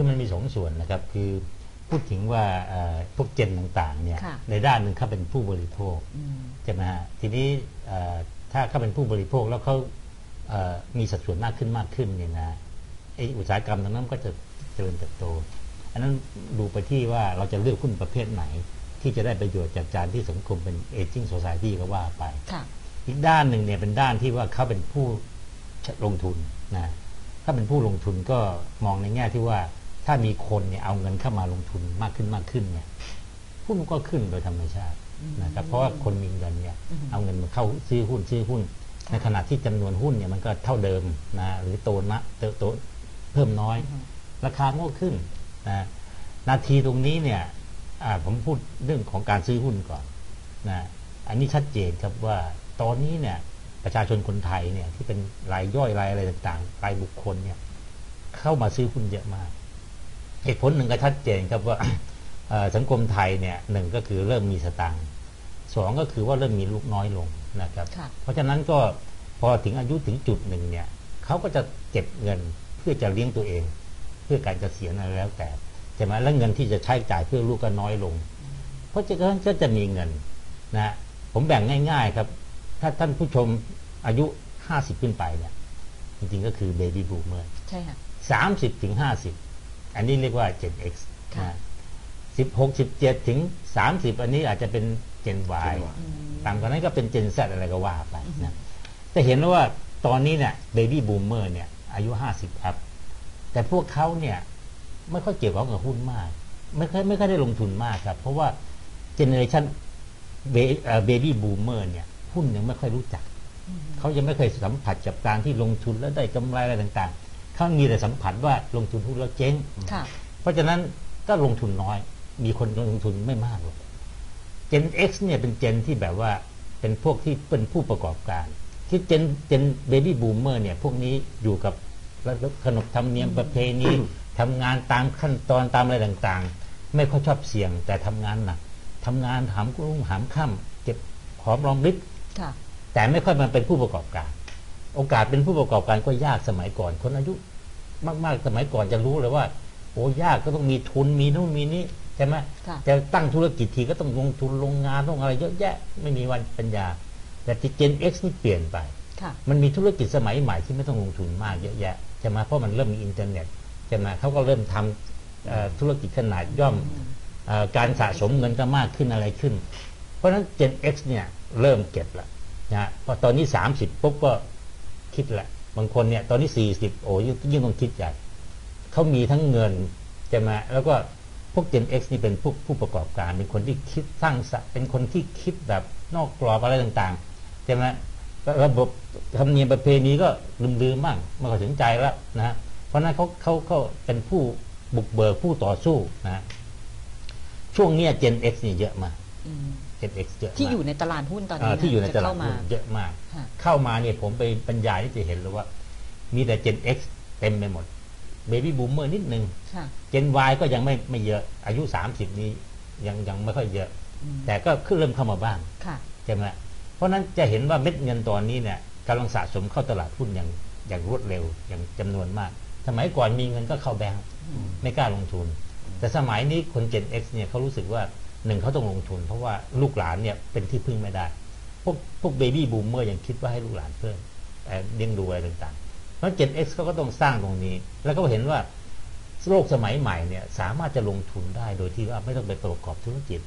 คือมันมีสองส่วนนะครับ คือพูดถึงว่าเอ่อพวกเจนต่างๆเนี่ยค่ะในด้านหนึ่งเขาเป็นผู้บริโภคอืมใช่ไหมฮะทีนี้เอ่อถ้าเขาเป็นผู้บริโภคแล้วเขาเอ่อมีสัดส่วนมากขึ้นมากขึ้นเนี่ยนะไออุตสาหกรรมตรงนั้นก็จะเจริญเติบโต อันนั้นดูไปที่ว่าเราจะเลือกหุ้นประเภทไหน ที่จะได้ประโยชน์จากการที่สังคมเป็นเอจิ้งโซซายตี้ก็ว่าไปค่ะอีกด้านหนึ่งเนี่ยเป็นด้านที่ว่าเขาเป็นผู้ลงทุนนะถ้าเป็นผู้ลงทุนก็มองในแง่ที่ว่า ถ้ามีคนเนี่ยเอาเงินเข้ามาลงทุนมากขึ้นมากขึ้นเนี่ยหุ้นก็ขึ้นโดยธรรมชาตินะครับเพราะว่าคนมีเงินเนี่ยอืมเอาเงินมาเข้าซื้อหุ้นซื้อหุ้น ในขณะที่จำนวนหุ้นเนี่ยมันก็เท่าเดิมนะหรือโตนะเติบโตเพิ่มน้อย ราคาก็ขึ้นนะนาทีตรงนี้เนี่ยอ่าผมพูดเรื่องของการซื้อหุ้นก่อนนะอันนี้ชัดเจนครับว่าตอนนี้เนี่ยประชาชนคนไทยเนี่ยที่เป็นรายย่อยรายอะไรต่างๆรายบุคคลเนี่ยเข้ามาซื้อหุ้นเยอะมาก เหตุผลหนึ่งก็ชัดเจนครับว่าเอ่อสังคมไทยเนี่ยหนึ่งก็คือเริ่มมีสตางค์สองก็คือว่าเริ่มมีลูกน้อยลงนะครับค่ะเพราะฉะนั้นก็พอถึงอายุถึงจุดหนึ่งเนี่ยเขาก็จะเก็บเงินเพื่อจะเลี้ยงตัวเอง เพื่อการเกษียณอะไรแล้วแต่ใช่ไหมแล้วเงินที่จะใช้จ่ายเพื่อลูกก็น้อยลง เพราะฉะนั้นก็จะมีเงินนะผมแบ่งง่าย ๆครับ ถ้าท่านผู้ชมอายุ50ขึ้นไปเนี่ยจริงๆก็คือเบบี้บูมเมอร์ใช่ค่ะสามสิบถึงห้าสิบ อันนี้เรียกว่า Gen X ค่ะนะสิบหกสิบเจ็ดถึงสามสิบอันนี้อาจจะเป็น Gen Y Gen Y อืมต่างกันนั้นก็เป็น Gen Z อะไรก็ว่าไปนะจะเห็นแล้วว่าตอนนี้เนี่ยเบบี้บูมเมอร์เนี่ยอายุห้าสิบครับ แต่พวกเขาเนี่ยไม่ค่อยเกี่ยวข้องกับหุ้นมาก ไม่ค่อยไม่ค่อยได้ลงทุนมากครับ เพราะว่าเจเนอเรชันเบบี้บูมเมอร์เนี่ยหุ้นยังไม่ค่อยรู้จัก เขายังไม่เคยสัมผัสกับการที่ลงทุนแล้วได้กำไรอะไรต่างๆ เขามีแต่สัมผัสว่าลงทุนหุ้นแล้วเจ๊งค่ะเพราะฉะนั้นก็ลงทุนน้อย มีคนลงทุนไม่มากหรอก Gen X เนี่ยเป็นเจนที่แบบว่าเป็นพวกที่เป็นผู้ประกอบการ ที่เจนเจนเบบี้บูมเมอร์เนี่ยพวกนี้อยู่กับขนบธรรมเนียมประเพณีทำงานตามขั้นตอนตามอะไรต่างๆ ไม่ค่อยชอบเสี่ยงแต่ทำงานหนักทำงานหามกุ้งหามค่ำเก็บหอมรอมริบค่ะแต่ไม่ค่อยมาเป็นผู้ประกอบการ โอกาสเป็นผู้ประกอบการก็ยากสมัยก่อน คนอายุ มาก ๆ สมัยก่อนจะรู้เลยว่า โอ้ยากก็ต้องมีทุนมีนู่นมีนี่ใช่ไหมค่ะจะตั้งธุรกิจทีก็ต้องลงทุนลงงานต้องอะไรเยอะแยะไม่มีวันปัญญา แต่ที่ Gen X นี่เปลี่ยนไปค่ะมันมีธุรกิจสมัยใหม่ที่ไม่ต้องลงทุนมากเยอะแยะใช่ไหมเพราะมันเริ่มมีอินเทอร์เน็ตใช่ไหมเขาก็เริ่มทำเอ่อธุรกิจขนาดย่อมเออการสะสมเงินก็มากขึ้นอะไรขึ้น เพราะฉะนั้น Gen X เนี่ยเริ่มเก็บละนะพอตอนนี้ 30ปุ๊บก็คิดละ บางคนเนี่ยตอนนี้40โอ้ยยิ่งต้องคิดใหญ่เขามีทั้งเงินใช่ไหมแล้วก็พวก Gen X นี่เป็นผู้ผู้ประกอบการ เป็นคนที่คิดสร้างสรรค์เป็นคนที่คิดแบบนอกกรอบอะไรต่างๆใช่ไหมระบบธรรมเนียมประเพณีก็ลืมๆบ้างไม่ค่อยสนใจแล้วนะฮะเพราะนั้นเขาเขาเขาเป็นผู้บุกเบิกผู้ต่อสู้นะฮะช่วงเนี้ย Gen X นี่เยอะมาก อืม Gen X เยอะมากที่อยู่ในตลาดหุ้นตอนอ่านี้ที่อยู่ในตจะลาดเข้ามาหุ้นเยอะมากค่ะเข้ามาเนี่ยผมไปบรรยายที่จะเห็นเลยว่า มีแต่ Gen X เต็มไปหมด Baby Boomer นิดนึงค่ะ Gen Y ก็ยังไม่ไม่เยอะ อายุ 30 นี้ยังยังไม่ค่อยเยอะอืมแต่ก็ขึ้นเริ่มเข้ามาบ้างค่ะใช่ไหมเพราะฉะนั้นจะเห็นว่าเม็ดเงินตอนนี้เนี่ยกำลังสะสมเข้าตลาดหุ้นอย่างอย่างรวดเร็วอย่างจำนวนมาก สมัยก่อนมีเงินก็เข้าแบงก์ไม่กล้าลงทุน แต่สมัยนี้คน Gen X เนี่ยเขารู้สึกว่า หนึ่งเขาต้องลงทุน เพราะว่าลูกหลานเนี่ยเป็นที่พึ่งไม่ได้ พวกพวกเบบี้บูมเมอร์ยังคิดว่าให้ลูกหลานเพิ่มเอ่อเลี้ยงดูอะไรต่างๆ เพราะ Gen X เขาก็ต้องสร้างตรงนี้ แล้วก็เห็นว่าโลกสมัยใหม่เนี่ยสามารถจะลงทุนได้โดยที่ว่าไม่ต้องไปประกอบธุรกิจ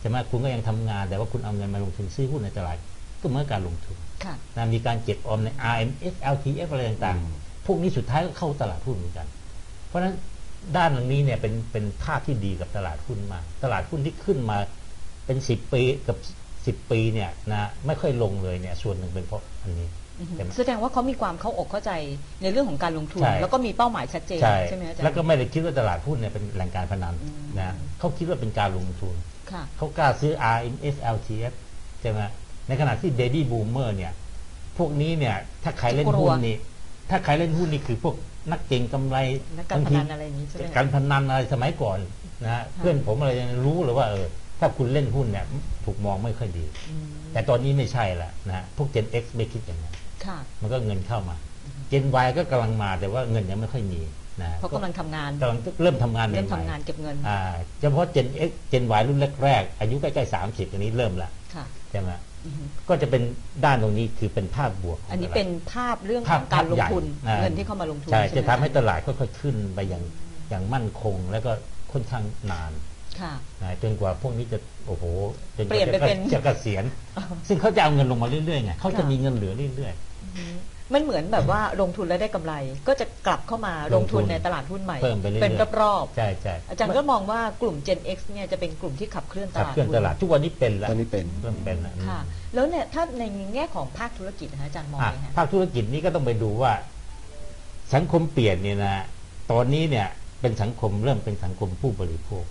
ใช่ไหมคุณก็ยังทำงานแต่ว่าคุณเอาเงินมาลงทุนซื้อหุ้นในตลาดก็เหมือนการลงทุนค่ะนะมีการเก็บออมใน RMF LTF อะไรต่างอืมๆพวกนี้สุดท้ายก็เข้าตลาดหุ้นเหมือนกัน เพราะฉะนั้น ด้านหลังนี้เนี่ยเป็นเป็นภาพที่ดีกับตลาดหุ้นมาก ตลาดหุ้นที่ขึ้นมาเป็นสิบปีกับสิบปีเนี่ยนะไม่ค่อยลงเลยเนี่ยส่วนหนึ่งเป็นเพราะอันนี้อือฮึใช่ไหมแสดงว่าเขามีความเข้าอกเข้าใจในเรื่องของการลงทุนใช่แล้วก็มีเป้าหมายชัดเจนใช่ใช่ไหมอาจารย์แล้วก็ไม่ได้คิดว่าตลาดหุ้นเนี่ยเป็นแหล่งการพนันอืมนะเขาคิดว่าเป็นการลงทุนค่ะเขากล้าซื้อ RMF LTF ใช่ไหมในขณะที่ Baby Boomer เนี่ย พวกนี้เนี่ยถ้าใครเล่นกลัวหุ้นนี่ ถ้าใครเล่นหุ้นนี่คือพวกนักเก็งกำไรนักการพบงทีนันอะไรอย่างนี้ใช่ไหมการพนันอะไรสมัยก่อนนะฮะเพื่อนผมอะไรยังรู้เลยว่าเออถ้าคุณเล่นหุ้นเนี่ยถูกมองไม่ค่อยดีอืมแต่ตอนนี้ไม่ใช่ละนะฮะพวก Gen X ไม่คิดอย่างนั้นค่ะมันก็เงินเข้ามา Gen Y ก็กำลังมาแต่ว่าเงินยังไม่ค่อยมีนะเพราะกำลังทำงานกำลังเริ่มทำงานใหม่ๆเริ่มทำงานเก็บเงินอ่าเฉพาะ Gen X Gen Y รุ่นแรกๆอายุใกล้ๆ30อันนี้เริ่มละค่ะใช่ไหมอือฮึ ก็จะเป็นด้านตรงนี้คือเป็นภาพบวกขงอันนี้ตลาดเป็นภาพเรื่องขภาพองการลงทุนภาพใหญ่เงินที่เข้ามาลงทุนใช่ไหมจะทำให้คตลาดค่อยๆขึ้นไปอย่างอย่างมั่นคงแล้วก็ค่อนข้างนานค่ะนะจนกว่าพวกนี้จะโอ้โหจนกเปลี่ยนไปว่าจะเป็นจะเกษียณซึ่งเขาจะเอาเงินลงมาเรื่อยๆไงเขาจะค่ะมีเงินเหลือเรื่อยอื มมันเหมือนแบบว่าลงทุนแล้วได้กำไร ก็จะกลับเข้ามาลงทุนในตลาดหุ้นใหม่เพิ่มไปเรื่อยๆเป็นรอบๆใช่ใช่ๆอาจารย์ก็มองว่ากลุ่ม Gen X เนี่ยจะเป็นกลุ่มที่ขับเคลื่อนตขับลาดเคลื่อนหุ้นตลาดทุกวันนี้เป็นแล้วตอนนี้เป็นเริ่มเป็นแล้วค่ะ แล้วเนี่ยถ้าในแง่ของภาคธุรกิจนะคะอาจารย์มองอะยังไงภาคธุรกิจนี้ก็ต้องไปดูว่า สังคมเปลี่ยนเนี่ยนะตอนนี้เนี่ยเป็นสังคมเริ่มเป็นสังคมผู้บริโภค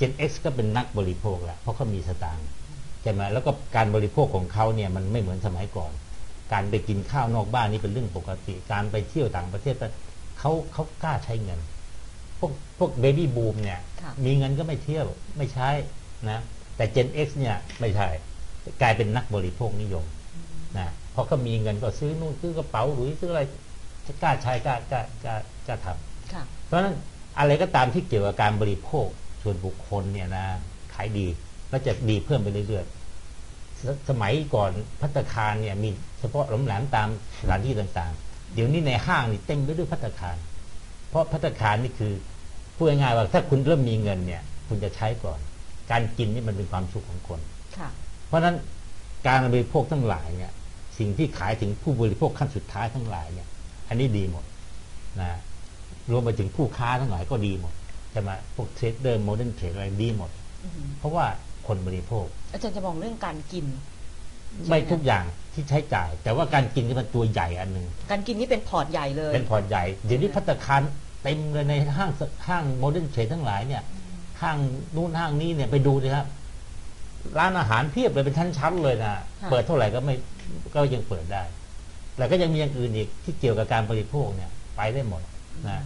Gen X ก็เป็นนักบริโภคแล้วเพราะเขามีสตางค์ใช่ไหมแล้วก็การบริโภคของเขาเนี่ยมันไม่เหมือนสมัยก่อน การไปกินข้าวนอกบ้านนี่เป็นเรื่องปกติ การไปเที่ยวต่างประเทศเขาเขากล้าใช้เงิน พวกพวกเบบี้บูมเนี่ยค่ะมีเงินก็ไม่เที่ยวไม่ใช้นะแต่ Gen X เนี่ยไม่ใช่กลายเป็นนักบริโภคนิยมนะเพราะเขามีเงินก็ซื้อนู่นซื้อกระเป๋าหรือซื้ออะไรจะกล้าใช้กล้ากล้ากล้ากล้าทำค่ะเพราะฉะนั้นอะไรก็ตามที่เกี่ยวกับการบริโภคส่วนบุคคลเนี่ยนะขายดีและจะดีเพิ่มไปเรื่อยๆ สสมัยก่อนพัตตาคารเนี่ยมีเฉพาะหลอมแหลมตามสถานที่ต่างๆ เดี๋ยวนี้ในห้างนี่เต็มไปด้วยพัตตาคาร เพราะพัตตาคารนี่คือพูดง่ายๆว่าถ้าคุณเริ่มมีเงินเนี่ย คุณจะใช้ก่อน การกินนี่มันเป็นความสุขของคนค่ะเพราะฉะนั้นการบริโภคทั้งหลายเนี่ย สิ่งที่ขายถึงผู้บริโภคขั้นสุดท้ายทั้งหลายเนี่ย อันนี้ดีหมดนะรวมไปถึงผู้ค้าทั้งหลายก็ดีหมดใช่ไหมพวกเทรดเดอร์โมเดิร์นเทรดอะไรดีหมดอือฮึเพราะว่า คนบริโภค อาจารย์จะมองเรื่องการกิน ไม่ทุกอย่างที่ใช้จ่าย แต่ว่าการกินนี่มันตัวใหญ่อันหนึ่งการกินนี่เป็นพอร์ตใหญ่เลย เป็นพอร์ตใหญ่เดี๋ยวนี้พัตตาคารเต็มเลยในห้างสห้างโมเดิร์นเทรดทั้งหลายเนี่ยห้างนู่นห้างนี้เนี่ยไปดูเลยครับร้านอาหารเพียบเลยเป็นชั้นๆเลยนะเปิดเท่าไหร่ก็ไม่ก็ยังเปิดได้ แล้วก็ยังมีอย่างอื่นอีกที่เกี่ยวกับการบริโภคเนี่ย ไปได้หมดนะ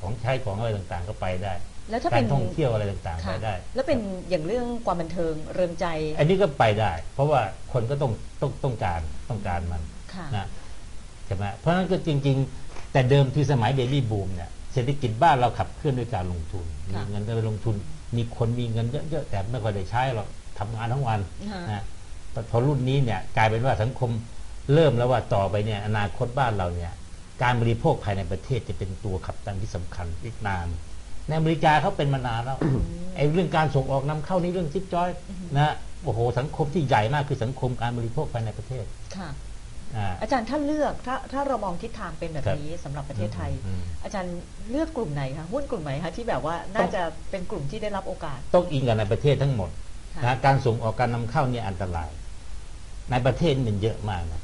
ของใช้ของอะไรต่างๆก็ไปได้ แล้วถ้าการเป็นท่องเที่ยวอะไรต่างๆไปค่ะได้ แล้วเป็นอย่างเรื่องความบันเทิงเริงใจอันนี้ก็ไปได้ เพราะว่าคนก็ต้องต้องต้องการต้องการมันค่ะ นะใช่ไหมเพราะฉะนั้นก็จริง ๆ แต่เดิมที่สมัยเบบี้บูมเนี่ยเศรษฐกิจบ้านเราขับเคลื่อนด้วยการลงทุนมีค่ะเงินไปลงทุน มีคนมีเงินเยอะๆแต่ไม่ค่อยได้ใช้หรอกทำงานทั้งวันฮะนะแต่พอรุ่นนี้เนี่ยกลายเป็นว่าสังคมเริ่มแล้วว่าต่อไปเนี่ยอนาคตบ้านเราเนี่ย การบริโภคภายในประเทศจะเป็นตัวขับดันที่สำคัญอีกนาน ในอเมริกาเขาเป็นมานานแล้วไอ้เรื่องการส่งออกนำเข้านี่เรื่องจิ๊บจ้อยนะโอ้โหสังคมที่ใหญ่มากคือสังคมการบริโภคภายในประเทศค่ะอ่าอาจารย์ถ้าเลือกถ้าถ้าเรามองทิศทางเป็นแบบครับนี้สำหรับประเทศไทยอืมอาจารย์เลือกกลุ่มไหนคะหุ้นกลุ่มไหนคะที่แบบว่าน่าจะเป็นกลุ่มที่ได้รับโอกาส ต้องอิงกับในประเทศทั้งหมดค่ะนะการส่งออกการนำเข้าเนี่ยอันตราย ในประเทศมันเยอะมากนะ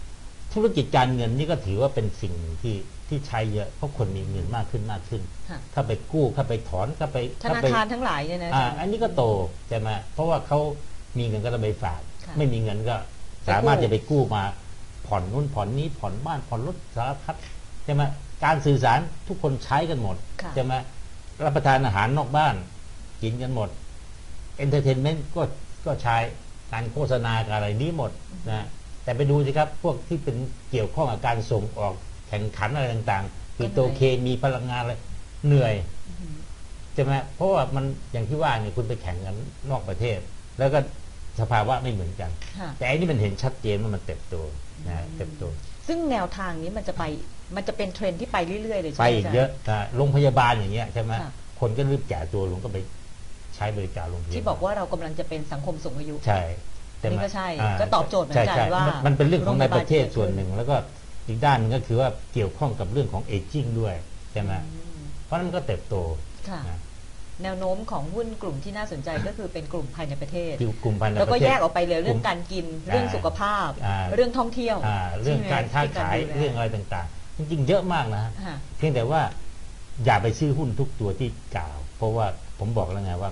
ธุรกิจการเงินนี่ก็ถือว่าเป็นสิ่งหนึ่งที่ ที่ใช้เยอะเพราะคนมีเงินมากขึ้นมากขึ้นค่ะถ้าไปกู้ถ้าไปถอนถ้าไปธถ้านาไปคารทั้งหลายเนี่ยนะอาอ่าจารย์อันนี้ก็โตใช่ไหมเพราะว่าเขามีเงินก็ต้องไปฝากค่ะไม่มีเงินก็ไปกู้สามารถจะไปกู้มา ผ่อนนู่นผ่อนนี้ผ่อนบ้านผ่อนรถสารพัดใช่ไหมการสื่อสารทุกคนใช้กันหมดค่ะใช่ไหมรับประทานอาหารนอกบ้าน กินกันหมดเอนเตอร์เทนเมนต์ก็ก็ใช้การโฆษณากับอะไรนี้หมดนะแต่ไปดูสิครับพวกที่เป็นเกี่ยวข้องกับการส่งออก แข่งขันอะไรต่างๆปิโตรเคมีพลังงานอะไรเหนื่อยอือฮึใช่ไหมเพราะว่ามันอย่างที่ว่าเนี่ยคุณไปแข่งกันนอกประเทศ แล้วก็สภาวะไม่เหมือนกันค่ะแต่อันนี้มันเห็นชัดเจนว่ามันเติบโตนะเติบโต ซึ่งแนวทางนี้มันจะไปมันจะเป็นเทรนด์ที่ไปเรื่อยๆเลยใช่ไปไหมอีกอาจารเยอะนะโรงพยาบาลอย่างเงี้ยใช่ไหมค่ะคนก็รีบแก่ตัวลงก็ไปใช้บริการโรงพยาบาลที่บอกว่าเรากำลังจะเป็นสังคมสูงอายุใช่ไหมนี่ก็ใช่าก็ตอบโจทย์เหมือนกันใช่ใช่ว่ามัมันเป็นเรื่องของในประเทศโรงพยาบาลส่วนหนึ่งแล้วก็ อีกด้านหนึงก็คือว่าเกี่ยวข้องกับเรื่องของเอจิ้งด้วยใช่ไหมอืมเพราะฉะนั้นมันก็เติบโตค่ะนะแนวโน้มของหุ้นกลุ่มที่น่าสนใจก็คือเป็นกลุ่มภายในประเทศที่กลุ่มภายในแล้วปก็ระเทศแยกออกไปเลยเรื่องการกินเรื่องสุขภาพอ่าเรื่องท่องเที่ยวอ่าเรื่องการค้าขายที่ดูแลเรื่องอะไรต่างๆ จริงๆ เยอะมากนะฮะค่ะเพียงแต่ว่าอย่าไปซื้อหุ้นทุกตัวที่กล่าว เพราะว่าผมบอกแล้วไงว่า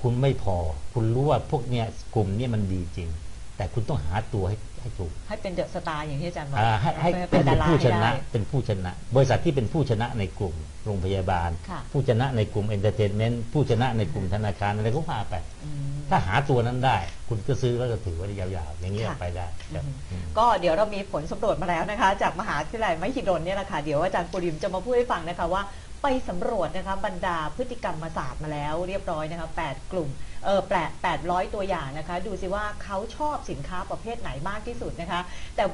คุณไม่พอ คุณรู้ว่าพวกเนี้ยกลุ่มเนี้ยมันดีจริง แต่คุณต้องหาตัวให้ให้ถูกให้เป็นเดอะสตาร์อย่างที่อาจารย์บอกอ่าให้ให้ให้ให้เป็นเป็ดานราผู้ชให้นะได้เป็นผู้ชนะ บริษัทที่เป็นผู้ชนะในกลุ่มโรงพยาบาล ค่ะผู้ชนะในกลุ่มเอนเตอร์เทนเมนต์ผู้ชนะในกลุ่มธนาคารอะไรก็ว่าไป อืม ถ้าหาตัวนั้นได้ คุณก็ซื้อแล้วก็ถือไว้ยาวๆ อย่างนี้ยค่ะ ไปได้ครับอืม ก็เดี๋ยวเรามีผลสำรวจมาแล้วนะคะ จากมหาวิทยาลัยมหิดลเนี่ยแหละค่ะเดี๋ยวอาจารย์ปุริมจะมาพูดให้ฟังนะคะว่า ไปสำรวจนะคะบรรดาพฤติกรรมมาศาสตร์มาแล้วเรียบร้อยนะคะ8กลุ่มเออแปดแปดร้อยตัวอย่างนะคะ ดูสิว่าเขาชอบสินค้าประเภทไหนมากที่สุดนะคะแต่